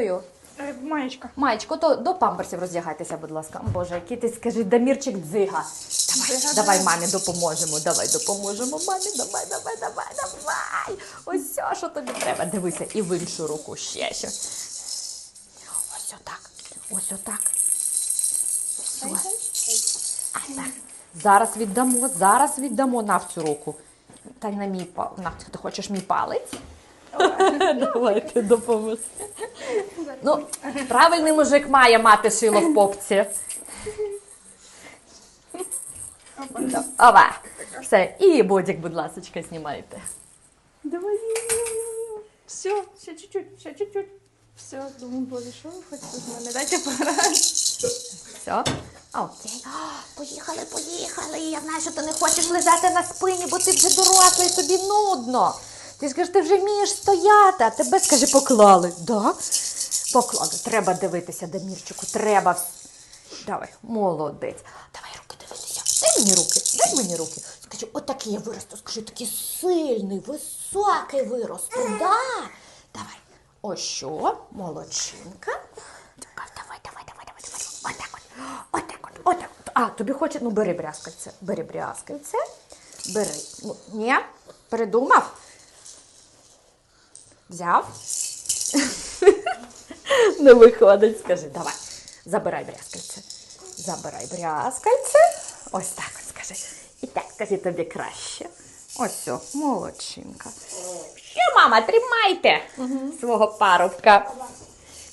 Е, Маєчка. Маєчко, то до памперсів роздягайтеся, будь ласка. Боже, який ти скажи, Дамірчик дзига. Давай, Дзига, давай мамі допоможемо. Давай допоможемо мамі. Давай, давай, давай, давай. Ось все, що тобі треба. Дивися, і в іншу руку ще що. Ось отак. Ось отак. Все. А так. Зараз віддамо, зараз віддамо на в цю руку. Та й на мій палець. На, ти хочеш мій палець? Давайте допоможете. Ну, правильний мужик має мати шило в попці. Ова. Все, і бодік, будь ласка, знімайте. Давай. Все, ще чуть-чуть, ще чуть-чуть. Все, думаю, боже, що ви хочете з мене? Дайте пограти. Все. Окей. О, поїхали, поїхали. Я знаю, що ти не хочеш лежати на спині, бо ти вже дорослий, тобі нудно. Ти скажеш, ти вже вмієш стояти, а тебе, скажи, поклали. Да? Поклали. Треба дивитися, Дамірчику, треба. Давай, молодець. Давай руки дивитися. Дай мені руки, дай мені руки. Скажи, отакий я виросту, скажи, такий сильний, високий виросту. Да? Давай. Ось що, молодчинка. Давай, давай, давай, давай, давай, давай. Отак от. Отак от, отак от. А, тобі хоче, ну бери брязкальце. Бери брязкальце. Бери. Ну, Ні, передумав? Взяв? Не виходить, скажи, давай. Забирай брязкальце. Забирай брязкальце. Ось так от скажи. І так скажи тобі краще. Ось все, молодчинка. Що, мама, тримайте свого парубка.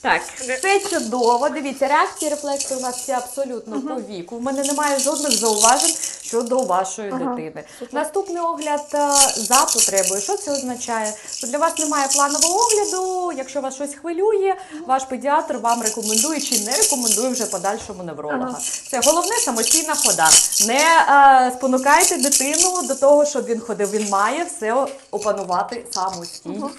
Так, все чудово. Дивіться, реакції, рефлекси у нас всі абсолютно по віку. У мене немає жодних зауважень щодо вашої дитини. Наступний огляд е, за потребою. Що це означає? Що для вас немає планового огляду. Якщо вас щось хвилює, ваш педіатр вам рекомендує чи не рекомендує вже подальшому невролога. Ага. Це головне самостійна хода. Не е, спонукайте дитину до того, щоб він ходив. Він має все опанувати самостійно.